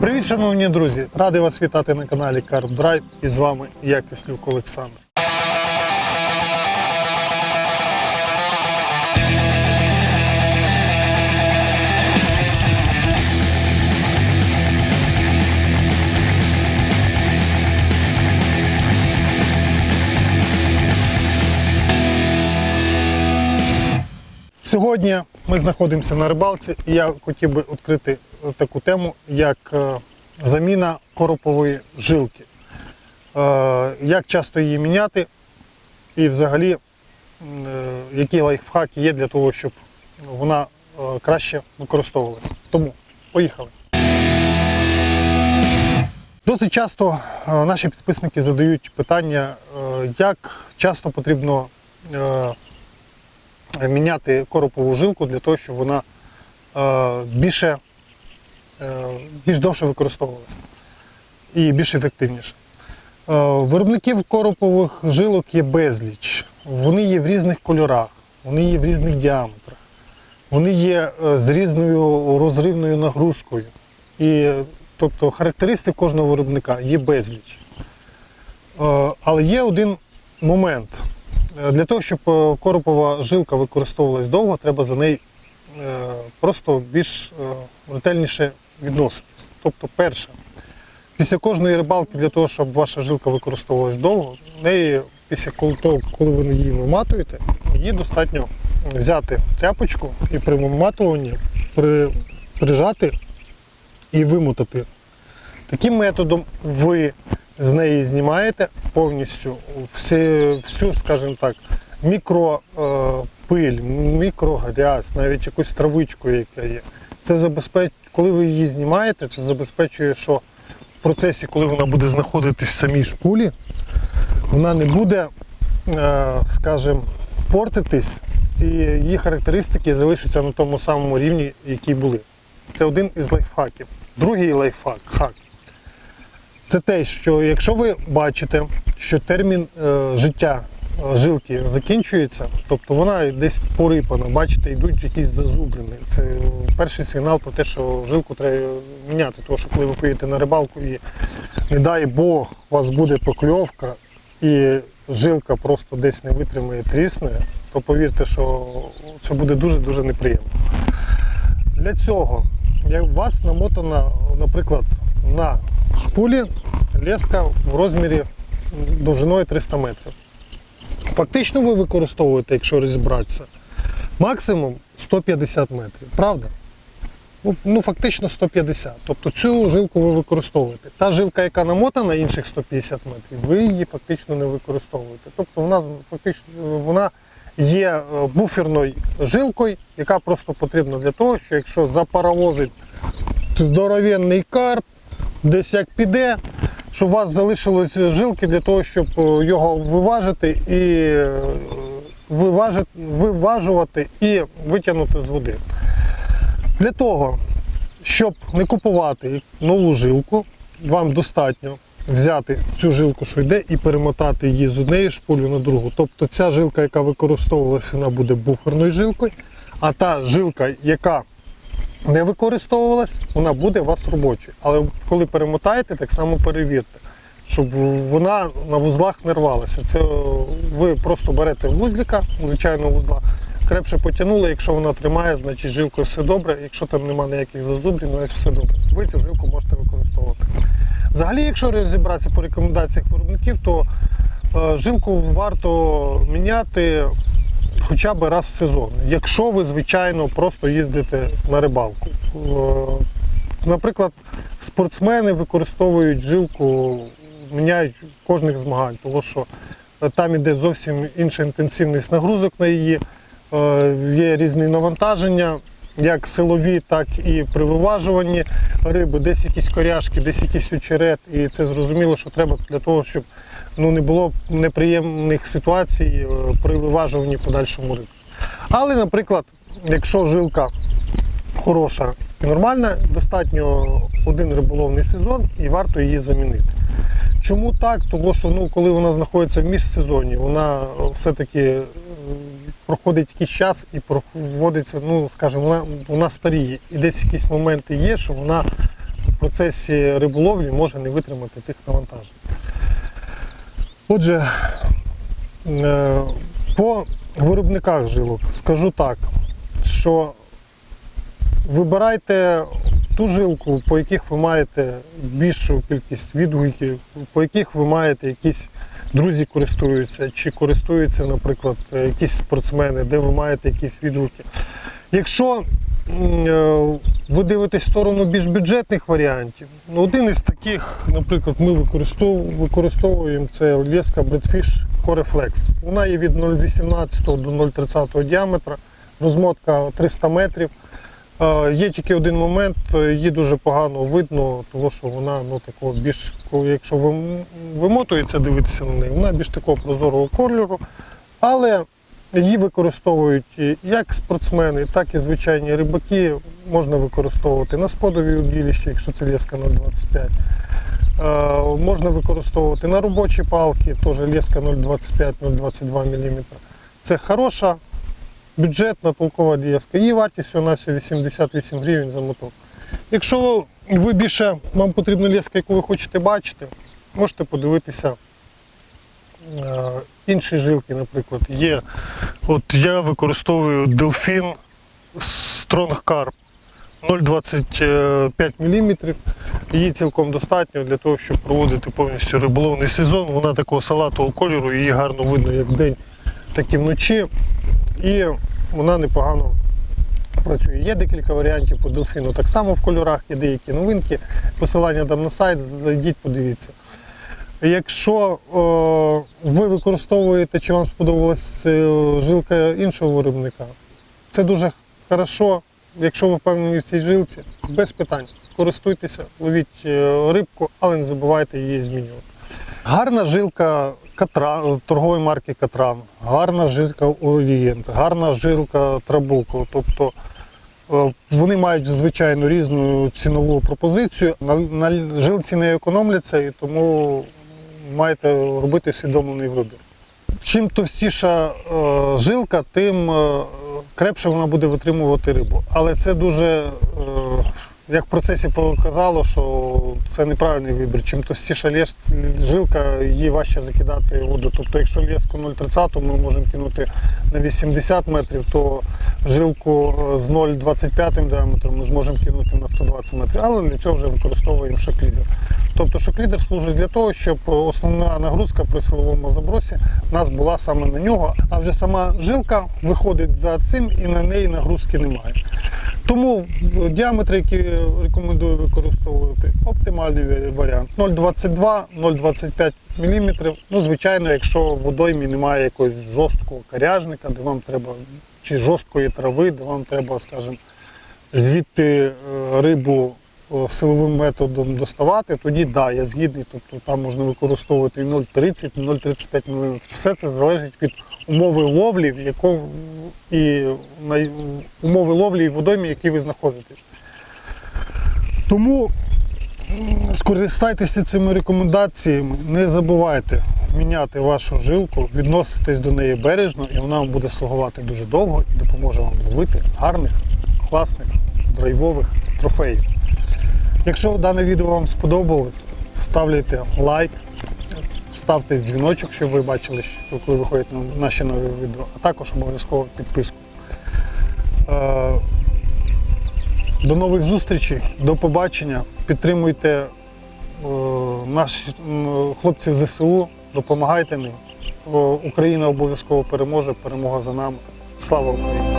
Привіт, шановні друзі! Радий вас вітати на каналі Carp Drive і з вами я Кислюк Олександр. Сьогодні ми знаходимося на рибалці, і я хотів би відкрити таку тему, як е, заміна коропової жилки. Е, Як часто її міняти, і взагалі, е, які лайфхаки є для того, щоб вона краще використовувалася. Тому поїхали. Досить часто наші підписники задають питання, як часто потрібно міняти коропову жилку для того, щоб вона е, більше, е, більш довше використовувалася і більш ефективніше. Е, Виробників коропових жилок є безліч. Вони є в різних кольорах, вони є в різних діаметрах, вони є з різною розривною нагрузкою. І, тобто характеристик кожного виробника є безліч. Але є один момент. Е, Для того, щоб е, коропова жилка використовувалась довго, треба за неї е, просто більш ретельніше відноситись. Тобто, перше, після кожної рибалки, для того, щоб ваша жилка використовувалась довго, неї після того, коли ви її виматуєте, її достатньо взяти тряпочку і при виматуванні при, прижати і вимотати. Таким методом ви з неї знімаєте повністю всі, всю, скажімо так, мікропиль, мікрогрязь, навіть якусь травичку, яка є. Це забезпечує, коли ви її знімаєте, це забезпечує, що в процесі, коли вона буде знаходитись в самій шпулі, вона не буде, е, скажімо, портитись, і її характеристики залишаться на тому самому рівні, які були. Це один із лайфхаків. Другий лайфхак хак, це те, що якщо ви бачите, що термін е, життя е, жилки закінчується, тобто вона десь порипана, бачите, йдуть якісь зазубрини. Це перший сигнал про те, що жилку треба міняти. Тому що коли ви поїдете на рибалку і, не дай Бог, у вас буде покльовка і жилка просто десь не витримає трісне, то повірте, що це буде дуже-дуже неприємно. Для цього, у вас намотана, наприклад, на шпулі леска в розмірі довжиною 300 метрів. Фактично ви використовуєте, якщо розібратися, максимум 150 метрів, правда? Ну, ну, фактично 150. Тобто цю жилку ви використовуєте. Та жилка, яка намотана інших 150 метрів, ви її фактично не використовуєте. Тобто вона фактично вона є е, буферною жилкою, яка просто потрібна для того, що якщо запаровозить здоровенний карп, десь як піде, щоб у вас залишилось жилки для того, щоб е, його виважити і е, виважити, виважувати і витягнути з води. Для того, щоб не купувати нову жилку, вам достатньо взяти цю жилку, що йде, і перемотати її з однієї шпулі на другу. Тобто ця жилка, яка використовувалася, вона буде буферною жилкою, а та жилка, яка не використовувалась, вона буде у вас робочою. Але коли перемотаєте, так само перевірте, щоб вона на вузлах не рвалася. Це ви просто берете вузлика, звичайного вузла, крепше потягнули. Якщо вона тримає, значить жилкою все добре. Якщо там немає ніяких зазубрів, значить все добре. Ви цю жилку можете використовувати. Взагалі, якщо розібратися по рекомендаціях виробників, то е, жилку варто міняти хоча б раз в сезон. Якщо ви, звичайно, просто їздите на рибалку. Е, Наприклад, спортсмени використовують жилку, міняють кожних змагань, тому що там іде зовсім інша інтенсивність нагрузок на її, е, є різні навантаження, як силові, так і при виважуванні риби, десь якісь коряшки, десь якийсь очерет. І це зрозуміло, що треба для того, щоб ну, не було неприємних ситуацій е, при виважуванні подальшому риби. Але, наприклад, якщо жилка хороша і нормальна, достатньо один риболовний сезон і варто її замінити. Чому так? Тому що ну, коли вона знаходиться в міжсезонні, вона все-таки е, проходить якийсь час і проводиться, ну скажімо, вона, вона старіє. І десь якісь моменти є, що вона в процесі риболовлі може не витримати тих навантажень. Отже, е, по виробниках жилок скажу так, що вибирайте ту жилку, по яких ви маєте більшу кількість відгуків, по яких ви маєте якісь друзі користуються, чи користуються, наприклад, е, якісь спортсмени, де ви маєте якісь відгуки. Якщо е, ви дивитесь в сторону більш бюджетних варіантів, ну, один із таких, наприклад, ми використовуємо, це леска Bradfish Coreflex. Вона є від 0,18 до 0,30 діаметра, розмотка 300 метрів. Є тільки один момент, е, її дуже погано видно, тому що вона ну, такого більш, якщо вимотується дивитися на неї, вона більш такого прозорого кольору. Але її використовують як спортсмени, так і звичайні рибаки. Можна використовувати на сподові удилища, якщо це леска 0,25. Е, Можна використовувати на робочі палки, теж леска 0,25-0,22 мм. Це хороша бюджетна толкова леска. Її вартість всього на 88 гривень за моток. Якщо ви більше вам потрібна леска, яку ви хочете бачити, можете подивитися е, інші жилки, наприклад. Є, от я використовую Delfin Strong Carp 0,25 мм. Її цілком достатньо для того, щоб проводити повністю риболовний сезон. Вона такого салатового кольору, її гарно видно як вдень, так і вночі. І вона непогано працює. Є декілька варіантів по дельфіну. Так само в кольорах є деякі новинки. Посилання дам на сайт, зайдіть, подивіться. Якщо е, ви використовуєте чи вам сподобалась е, жилка іншого виробника, це дуже хорошо. Якщо ви впевнені в цій жилці, без питань. Користуйтеся, ловіть е, рибку, але не забувайте її змінювати. Гарна жилка Катран, торгової марки Катран, гарна жилка Орієнт, гарна жилка Трабуко. Тобто е, вони мають звичайно різну цінову пропозицію. На, на жилці не економляться і тому маєте робити усвідомлений вибір. Чим товстіша е, жилка, тим е, крепше вона буде витримувати рибу. Але це дуже, е, як в процесі показало, що це неправильний вибір. Чим товстіша лєс- жилка, її важче закидати воду. Тобто, якщо леску 0,30 ми можемо кинути на 80 метрів, то жилку е, з 0,25 діаметром ми зможемо кинути на 120 метрів. Але для цього вже використовуємо шоклідер. Тобто шоклідер служить для того, щоб основна нагрузка при силовому забросі у нас була саме на нього, а вже сама жилка виходить за цим і на неї нагрузки немає. Тому діаметри, які рекомендую використовувати, оптимальний варіант 0,22-0,25 мм. Ну, звичайно, якщо в водоймі немає якогось жорсткого коряжника, де вам треба чи жорсткої трави, де вам треба, скажімо, звідти е, рибу е, силовим методом доставати, тоді да, я згідний. Тобто там можна використовувати і 0,30, і 0,35 мм. Все це залежить від умови ловлі, в якому і на умови ловлі і водоймі, в ви знаходитесь. Тому скористайтеся цими рекомендаціями, не забувайте міняти вашу жилку, відноситесь до неї бережно, і вона вам буде слугувати дуже довго і допоможе вам ловити гарних, класних, драйвових трофеїв. Якщо дане відео вам сподобалось, ставляйте лайк, ставте дзвіночок, щоб ви бачили, що- коли виходять на- наші нові відео, а також обов'язково підписку. Е, До нових зустрічей, до побачення. Підтримуйте е, наших хлопців ЗСУ, допомагайте їм. Е, Україна обов'язково переможе, перемога за нами. Слава Україні!